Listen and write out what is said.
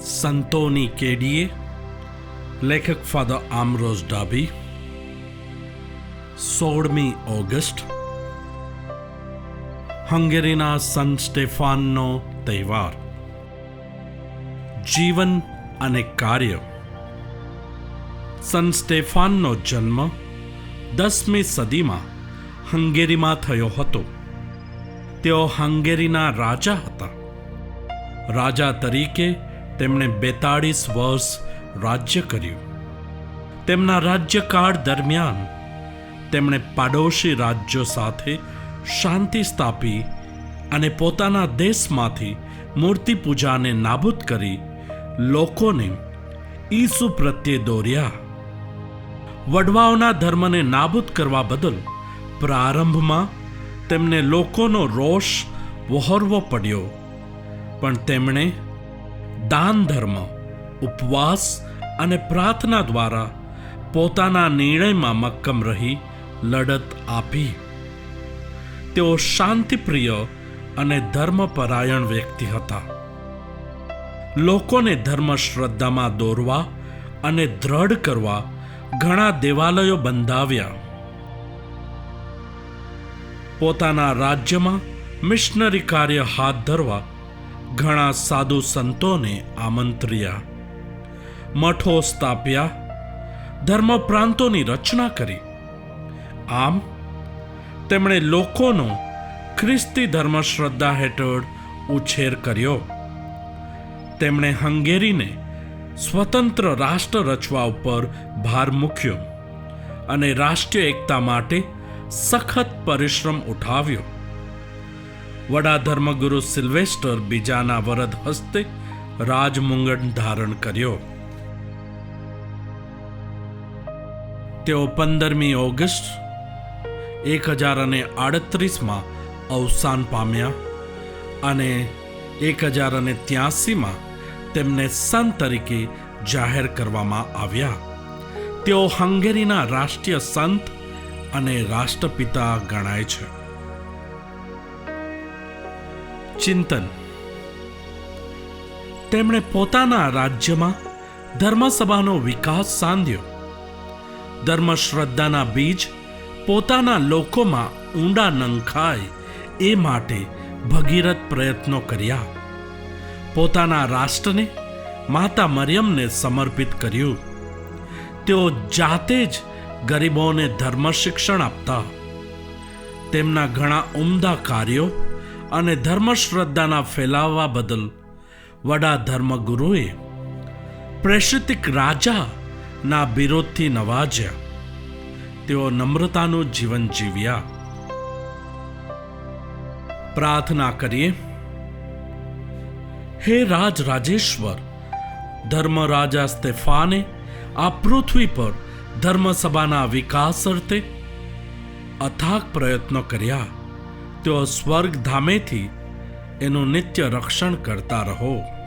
સંતોની કેડીએ, લેખક ફાધર આમરોઝ ડાભી, સોળમી ઓગસ્ટ, હંગેરીના સન સ્ટેફાનનો તહેવાર, જીવન અને કાર્ય. સન સ્ટેફાનનો જન્મ દસમી સદીમાં હંગેરીમાં થયો હતો. તેઓ હંગેરીના રાજા હતા. રાજા તરીકે તેમણે બેતાળીસ વર્ષ રાજ્ય કર્યું. તેમના રાજ્યકાળ દરમિયાન તેમણે પાડોશી રાજ્યો સાથે શાંતિ સ્થાપી અને પોતાના દેશમાંથી મૂર્તિ પૂજાને નાબૂદ કરી લોકોને ઈસુ પ્રત્યે દોર્યા. વડવાઓના ધર્મને નાબૂદ કરવા બદલ પ્રારંભમાં તેમને લોકોનો રોષ વહોરવો પડ્યો. પણ તેમણે દાન ધર્મ ઉપવાસ અને પ્રાર્થના દ્વારા પોતાના નિર્ણયમાં મક્કમ રહી લડત આપી. તેઓ શાંતિપ્રિય અને ધર્મપરાયણ વ્યક્તિ હતા. લોકોને ધર્મ શ્રદ્ધામાં દોરવા અને દ્રઢ કરવા ઘણા દેવાલયો બંધાવ્યા. પોતાના રાજ્યમાં મિશનરી કાર્ય હાથ ધરવા ઘણા સાધુ સંતોને આમંત્ર્યા, મઠો સ્થાપ્યા, ધર્મ પ્રાંતોની રચના કરી. આમ, તેમણે લોકોનો ખ્રિસ્તી ધર્મ શ્રદ્ધા હેઠળ ઉછેર કર્યો. તેમણે હંગેરીને સ્વતંત્ર રાષ્ટ્ર રચવા ઉપર ભાર મૂક્યો અને રાષ્ટ્રીય એકતા માટે સખત પરિશ્રમ ઉઠાવ્યો. વડા ધર્મગુરુ સિલ્વેસ્ટર બીજાના વરદ હસ્તે રાજમુંગટ ધારણ કર્યો. તેઓ પંદરમી ઓગસ્ટ એક હજાર અને આડત્રીસમાં અવસાન પામ્યા અને એક હજાર અને ત્યાસીમાં તેમને સંત તરીકે જાહેર કરવામાં આવ્યા. તેઓ હંગેરીના રાષ્ટ્રીય સંત અને રાષ્ટ્રપિતા ગણાય છે. ચિંતન. તેમણે પોતાના રાજ્યમાં ધર્મસભાનો વિકાસ સાંધ્યો. ધર્મશ્રદ્ધાના બીજ પોતાના લોકોમાં ઊંડા નંખાય એ માટે ભગીરથ પ્રયત્નો કર્યા. પોતાના રાષ્ટ્રને માતા મરિયમને સમર્પિત કર્યું. તેઓ જાતે જ ગરીબોને ધર્મ શિક્ષણ આપતા. તેમના ઘણા ઉમદા કાર્યો અને ધર્મશ્રદ્ધાના ફેલાવવા બદલ વડા ધર્મગુરુએ પ્રેષિતિક રાજાના વિરોધથી નવાજ્યા. તેઓ નમ્રતાનું જીવન જીવ્યા. પ્રાર્થના કરીએ. હે રાજ રાજેશ્વર ધર્મ રાજા સ્તેફાને આ પૃથ્વી પર ધર્મસભાના વિકાસ અર્થે અથાગ પ્રયત્નો કર્યા. તેઓ સ્વર્ગ ધામેથી એનું નિત્ય રક્ષણ કરતા રહો.